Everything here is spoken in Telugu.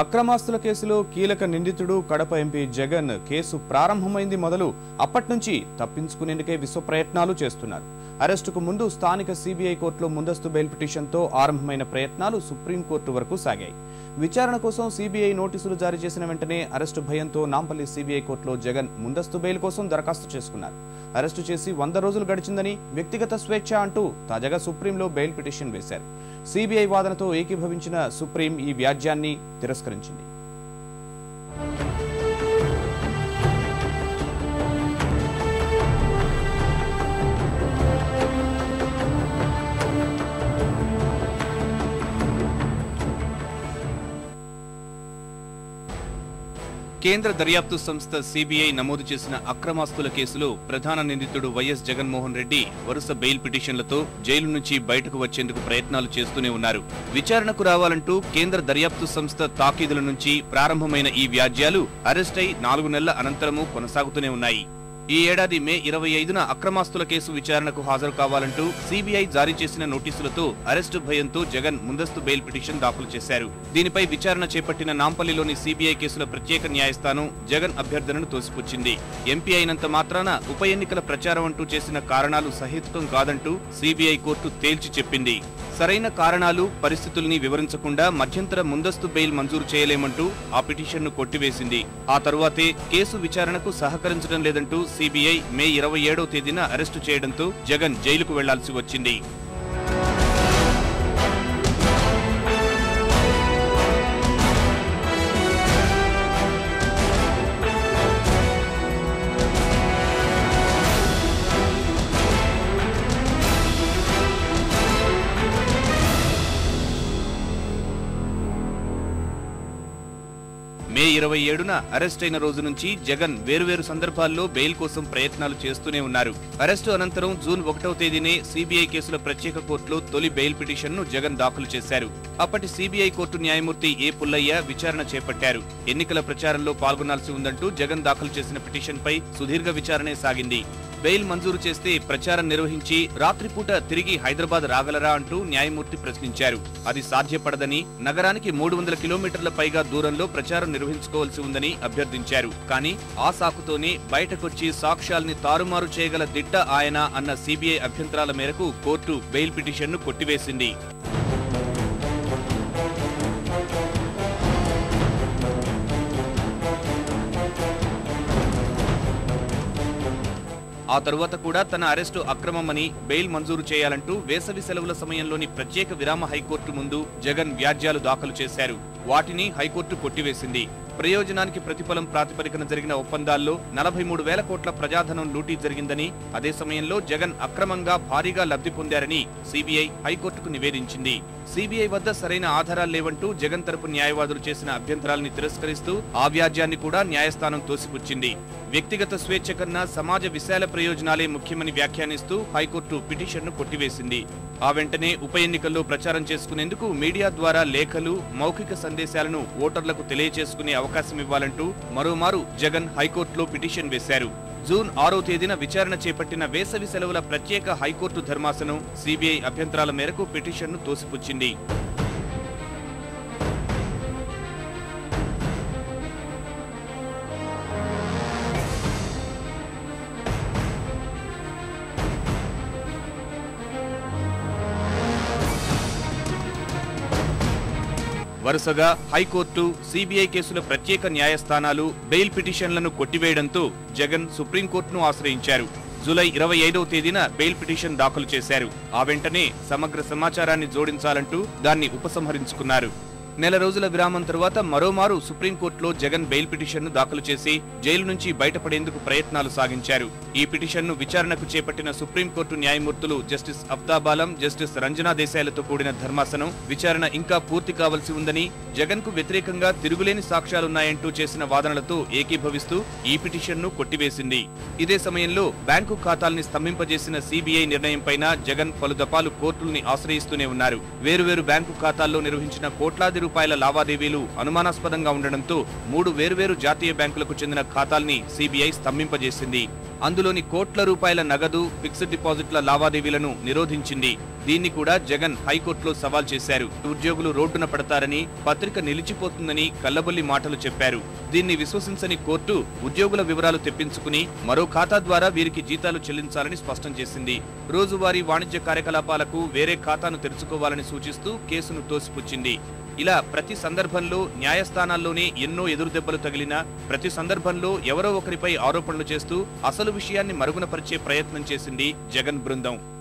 అక్రమాస్తుల కేసులో కీలక నిందితుడు కడప ఎంపీ జగన్ కేసు ప్రారంభమైంది మొదలు అప్పటి నుంచి తప్పించుకునేందుకే విశ్వ ప్రయత్నాలు చేస్తున్నారు. అరెస్టుకు ముందు స్థానిక సిబిఐ కోర్టులో ముందస్తు బెయిల్ పిటిషన్తో ఆరంభమైన ప్రయత్నాలు సుప్రీంకోర్టు వరకు సాగాయి. విచారణ కోసం సిబిఐ నోటీసులు జారీ చేసిన వెంటనే అరెస్టు భయంతో నాంపల్లి సిబిఐ కోర్టులో జగన్ ముందస్తు బెయిల్ కోసం దరఖాస్తు చేసుకున్నారు. అరెస్టు చేసి వంద రోజులు గడిచిందని వ్యక్తిగత స్వేచ్ఛ అంటూ తాజాగా సుప్రీంలో బెయిల్ పిటిషన్ వేశారు. సిబిఐ వాదనతో ఏకీభవించిన సుప్రీం ఈ వ్యాజ్యాన్ని తిరస్కరించింది. కేంద్ర దర్యాప్తు సంస్థ సిబిఐ నమోదు చేసిన అక్రమాస్తుల కేసులో ప్రధాన నిందితుడు వైఎస్ జగన్మోహన్ రెడ్డి వరుస బెయిల్ పిటిషన్లతో జైలు నుంచి బయటకు వచ్చేందుకు ప్రయత్నాలు చేస్తూనే ఉన్నారు. విచారణకు రావాలంటూ కేంద్ర దర్యాప్తు సంస్థ తాకీదుల నుంచి ప్రారంభమైన ఈ వ్యాజ్యాలు అరెస్టై నాలుగు నెలల అనంతరము కొనసాగుతూనే ఉన్నాయి. ఈ ఏడాది మే ఇరవై ఐదున అక్రమాస్తుల కేసు విచారణకు హాజరు కావాలంటూ సిబిఐ జారీ చేసిన నోటీసులతో అరెస్టు భయంతో జగన్ ముందస్తు బెయిల్ పిటిషన్ దాఖలు చేశారు. దీనిపై విచారణ చేపట్టిన నాంపల్లిలోని సిబిఐ కేసుల ప్రత్యేక న్యాయస్థానం జగన్ అభ్యర్థనను తోసిపుచ్చింది. ఎంపీ అయినంత మాత్రాన ఉప ఎన్నికల ప్రచారం అంటూ చేసిన కారణాలు సహేతుకం కాదంటూ సిబిఐ కోర్టు తేల్చి చెప్పింది. సరైన కారణాలు పరిస్థితుల్ని వివరించకుండా మధ్యంతర ముందస్తు బెయిల్ మంజూరు చేయలేమంటూ ఆ పిటిషన్ను కొట్టివేసింది. ఆ తరువాతే కేసు విచారణకు సహకరించడం లేదంటూ సిబిఐ మే ఇరవై ఏడో తేదీన అరెస్టు చేయడంతో జగన్ జైలుకు వెళ్ళాల్సి వచ్చింది. మే ఇరవై ఏడున అరెస్ట్ అయిన రోజు నుంచి జగన్ వేరువేరు సందర్భాల్లో బెయిల్ కోసం ప్రయత్నాలు చేస్తూనే ఉన్నారు. అరెస్టు అనంతరం జూన్ ఒకటవ తేదీనే సిబిఐ కేసుల ప్రత్యేక కోర్టులో తొలి బెయిల్ పిటిషన్ను జగన్ దాఖలు చేశారు. అప్పటి సిబిఐ కోర్టు న్యాయమూర్తి ఏ పుల్లయ్య విచారణ చేపట్టారు. ఎన్నికల ప్రచారంలో పాల్గొనాల్సి ఉందంటూ జగన్ దాఖలు చేసిన పిటిషన్పై సుదీర్ఘ విచారణే సాగింది. బెయిల్ మంజూరు చేస్తే ప్రచారం నిర్వహించి రాత్రిపూట తిరిగి హైదరాబాద్ రాగలరా అంటూ న్యాయమూర్తి ప్రశ్నించారు. అది సాధ్యపడదని నగరానికి మూడు వందల కిలోమీటర్ల పైగా దూరంలో ప్రచారం నిర్వహించుకోవాల్సి ఉందని అభ్యర్థించారు. కానీ ఆ సాకుతోనే బయటకొచ్చి సాక్ష్యాల్ని తారుమారు చేయగల దిట్ట ఆయన అన్న సిబిఐ అభ్యంతరాల మేరకు కోర్టు బెయిల్ పిటిషన్ను కొట్టివేసింది. ఆ తరువాత కూడా తన అరెస్టు అక్రమమని బెయిల్ మంజూరు చేయాలంటూ వేసవి సెలవుల సమయంలోని ప్రత్యేక విరామ హైకోర్టు ముందు జగన్ వ్యాజ్యాలు దాఖలు చేశారు. వాటిని హైకోర్టు కొట్టివేసింది. ప్రయోజనానికి ప్రతిఫలం ప్రాతిపదికన జరిగిన ఒప్పందాల్లో నలభై మూడు వేల కోట్ల ప్రజాధనం లూటీ జరిగిందని అదే సమయంలో జగన్ అక్రమంగా భారీగా లబ్ధి పొందారని సిబిఐ హైకోర్టుకు నివేదించింది. సిబిఐ వద్ద సరైన ఆధారాలు లేవంటూ జగన్ తరపు న్యాయవాదులు చేసిన అభ్యంతరాలని తిరస్కరిస్తూ ఆ వ్యాజ్యాన్ని కూడా న్యాయస్థానం తోసిపుచ్చింది. వ్యక్తిగత స్వేచ్ఛ కన్నా సమాజ విశాల ప్రయోజనాలే ముఖ్యమని వ్యాఖ్యానిస్తూ హైకోర్టు పిటిషన్ను కొట్టివేసింది. ఆ వెంటనే ఉప ఎన్నికల్లో ప్రచారం చేసుకునేందుకు మీడియా ద్వారా లేఖలు మౌఖిక సందేశాలను ఓటర్లకు తెలియజేసుకునే అవకాశం ఇవ్వాలంటూ మరోమారు జగన్ హైకోర్టులో పిటిషన్ వేశారు. జూన్ ఆరో తేదీన విచారణ చేపట్టిన వేసవి సెలవుల ప్రత్యేక హైకోర్టు ధర్మాసనం సిబిఐ అభ్యంతరాల మేరకు పిటిషన్ను తోసిపుచ్చింది. వరుసగా హైకోర్టు సిబిఐ కేసుల ప్రత్యేక న్యాయస్థానాలు బెయిల్ పిటిషన్లను కొట్టివేయడంతో జగన్ సుప్రీంకోర్టును ఆశ్రయించారు. జూలై ఇరవై ఐదవ తేదీన బెయిల్ పిటిషన్ దాఖలు చేశారు. ఆ వెంటనే సమగ్ర సమాచారాన్ని జోడించాలంటూ దాన్ని ఉపసంహరించుకున్నారు. నెల రోజుల విరామం తరువాత మరోమారు సుప్రీంకోర్టులో జగన్ బెయిల్ పిటిషన్ను దాఖలు చేసి జైలు నుంచి బయటపడేందుకు ప్రయత్నాలు సాగించారు. ఈ పిటిషన్ను విచారణకు చేపట్టిన సుప్రీంకోర్టు న్యాయమూర్తులు జస్టిస్ అఫ్తాబాలం జస్టిస్ రంజనా దేశాయ్లతో కూడిన ధర్మాసనం విచారణ ఇంకా పూర్తి కావలసి ఉందని జగన్కు వ్యతిరేకంగా తిరుగులేని సాక్ష్యాలున్నాయంటూ చేసిన వాదనలతో ఏకీభవిస్తూ ఈ పిటిషన్ను కొట్టివేసింది. ఇదే సమయంలో బ్యాంకు ఖాతాల్ని స్తంభింపజేసిన సిబిఐ నిర్ణయంపైన జగన్ పలు దఫాలు కోర్టుల్ని ఆశ్రయిస్తూనే ఉన్నారు. వేరువేరు బ్యాంకు ఖాతాల్లో నిర్వహించిన కోట్లాది రూపాయల లావాదేవీలు అనుమానాస్పదంగా ఉండడంతో మూడు వేర్వేరు జాతీయ బ్యాంకులకు చెందిన ఖాతాల్ని సిబిఐ స్తంభింపజేసింది. అందులోని కోట్ల రూపాయల నగదు ఫిక్స్డ్ డిపాజిట్ల లావాదేవీలను నిరోధించింది. దీన్ని కూడా జగన్ హైకోర్టులో సవాల్ చేశారు. ఉద్యోగులు రోడ్డున పడతారని పత్రిక నిలిచిపోతుందని కల్లబొల్లి మాటలు చెప్పారు. దీన్ని విశ్వసించని కోర్టు ఉద్యోగుల వివరాలు తెప్పించుకుని మరో ఖాతా ద్వారా వీరికి జీతాలు చెల్లించాలని స్పష్టం చేసింది. రోజువారీ వాణిజ్య కార్యకలాపాలకు వేరే ఖాతాను తెరుచుకోవాలని సూచిస్తూ కేసును తోసిపుచ్చింది. ఇలా ప్రతి సందర్భంలో న్యాయస్థానాల్లోనే ఎన్నో ఎదురుదెబ్బలు తగిలినా ప్రతి సందర్భంలో ఎవరో ఒకరిపై ఆరోపణలు చేస్తూ అసలు విషయాన్ని మరుగునపరిచే ప్రయత్నం చేసింది జగన్ బృందం.